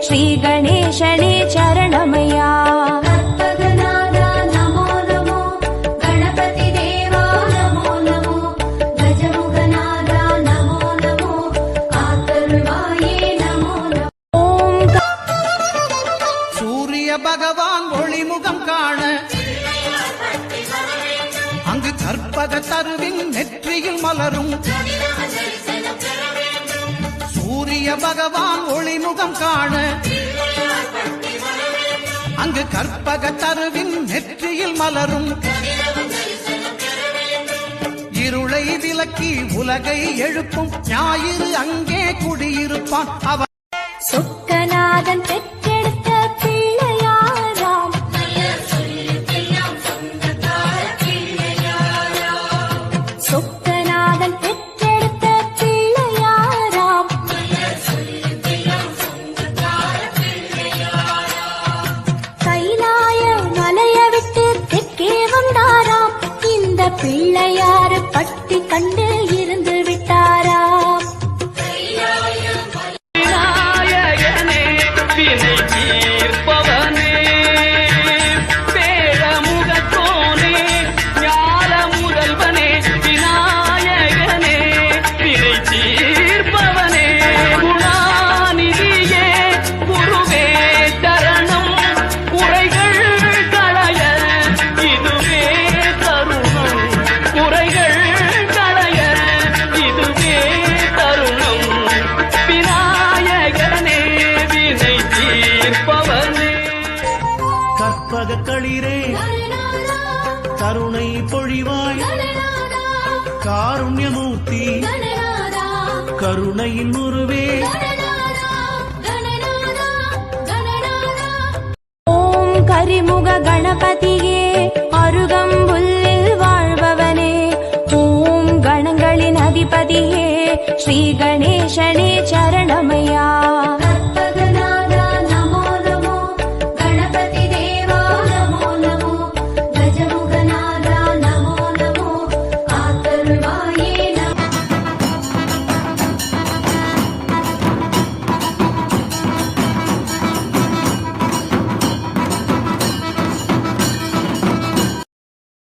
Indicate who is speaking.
Speaker 1: ஸ்ரீ கணேசனே சரணமையா.
Speaker 2: கற்பகநாதா நமோ நமோ கணபதி தேவா நமோ நமோ கஜமுகநாதா நமோ நமோ காத்தருள்வாயே நமோ நமோ.
Speaker 1: ஓம் க-
Speaker 3: சூரிய பகவான் ஒளிமுகம் காண அங்கு கற்பக தருவின் நெற்றியில் மலரும். சூரிய பகவான் ஒளிமுகம் காண. அங்கு கற்பக தருவின் நெற்றியில் மலரும். இருளை விலக்கி உலகை எழுப்பும். ஞாயிறு அங்கே குடியிருப்பான். அவன்
Speaker 1: சொக்கநாதன் பெற்றெடுத்த பிள்ளையாராம். சொக்கநாதன் பிள்ளையாறு பட்டி கண்டு
Speaker 4: குறைகள் களைய இதுவே தருணம். விநாயகனே வினை தீர்ப்பவனே.
Speaker 5: கற்பக களிரே கருணை பொழிவாய் காருண்யமூர்த்தி கருணையின் உருவே.
Speaker 1: ஓம் கரிமுக கணபதியே श्रीगणेशने चरणमया।